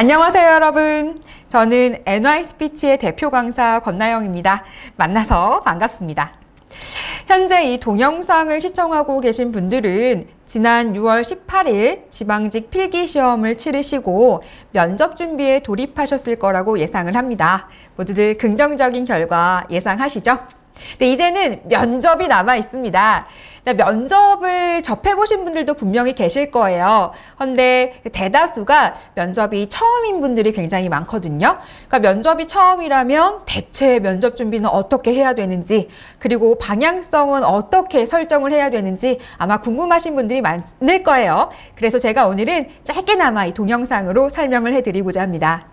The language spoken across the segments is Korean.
안녕하세요, 여러분. 저는 NY 스피치의 대표 강사 권나영입니다. 만나서 반갑습니다. 현재 이 동영상을 시청하고 계신 분들은 지난 6월 18일 지방직 필기 시험을 치르시고 면접 준비에 돌입하셨을 거라고 예상을 합니다. 모두들 긍정적인 결과 예상하시죠? 네, 이제는 면접이 남아 있습니다. 네, 면접을 접해보신 분들도 분명히 계실 거예요. 근데 대다수가 면접이 처음인 분들이 굉장히 많거든요. 그러니까 면접이 처음이라면 대체 면접 준비는 어떻게 해야 되는지, 그리고 방향성은 어떻게 설정을 해야 되는지 아마 궁금하신 분들이 많을 거예요. 그래서 제가 오늘은 짧게나마 이 동영상으로 설명을 해드리고자 합니다.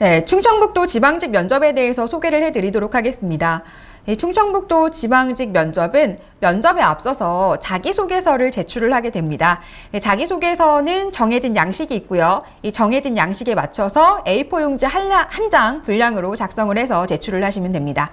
네, 충청북도 지방직 면접에 대해서 소개를 해드리도록 하겠습니다. 이 충청북도 지방직 면접은 면접에 앞서서 자기소개서를 제출을 하게 됩니다. 네, 자기소개서는 정해진 양식이 있고요. 이 정해진 양식에 맞춰서 A4 용지 한 장 분량으로 작성을 해서 제출을 하시면 됩니다.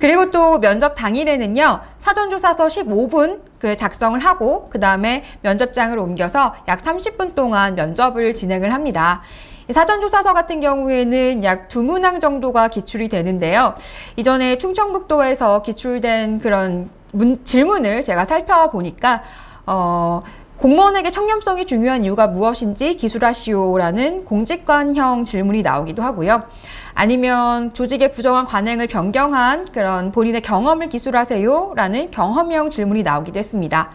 그리고 또 면접 당일에는요, 사전조사서 15분 그 작성을 하고, 그 다음에 면접장으로 옮겨서 약 30분 동안 면접을 진행을 합니다. 이 사전조사서 같은 경우에는 약 두 문항 정도가 기출이 되는데요. 이전에 충청북도에서 기출된 그런 문, 질문을 제가 살펴보니까, 어, 공무원에게 청렴성이 중요한 이유가 무엇인지 기술하시오라는 공직관형 질문이 나오기도 하고요. 아니면 조직의 부정한 관행을 변경한 그런 본인의 경험을 기술하세요 라는 경험형 질문이 나오기도 했습니다.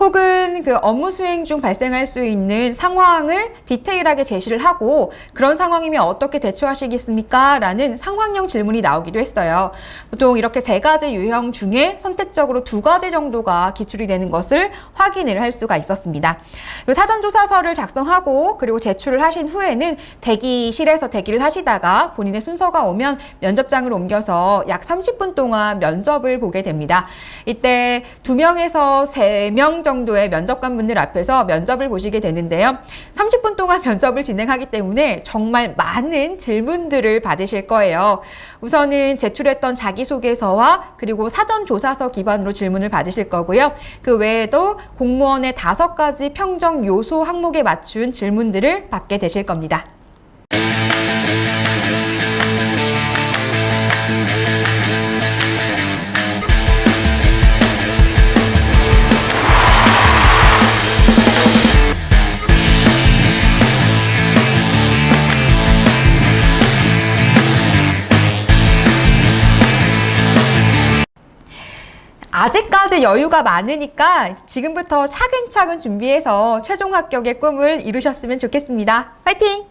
혹은 그 업무 수행 중 발생할 수 있는 상황을 디테일하게 제시를 하고 그런 상황이면 어떻게 대처하시겠습니까? 라는 상황형 질문이 나오기도 했어요. 보통 이렇게 세 가지 유형 중에 선택적으로 두 가지 정도가 기출이 되는 것을 확인을 할 수가 있었습니다. 그리고 사전조사서를 작성하고 그리고 제출을 하신 후에는 대기실에서 대기를 하시다가 본인의 순서가 오면 면접장을 옮겨서 약 30분 동안 면접을 보게 됩니다. 이때 두 명에서 세 명 정도의 면접관분들 앞에서 면접을 보시게 되는데요. 30분 동안 면접을 진행하기 때문에 정말 많은 질문들을 받으실 거예요. 우선은 제출했던 자기소개서와 그리고 사전조사서 기반으로 질문을 받으실 거고요. 그 외에도 공무원의 다섯 가지 평정 요소 항목에 맞춘 질문들을 받게 되실 겁니다. 아직까지 여유가 많으니까 지금부터 차근차근 준비해서 최종 합격의 꿈을 이루셨으면 좋겠습니다. 파이팅!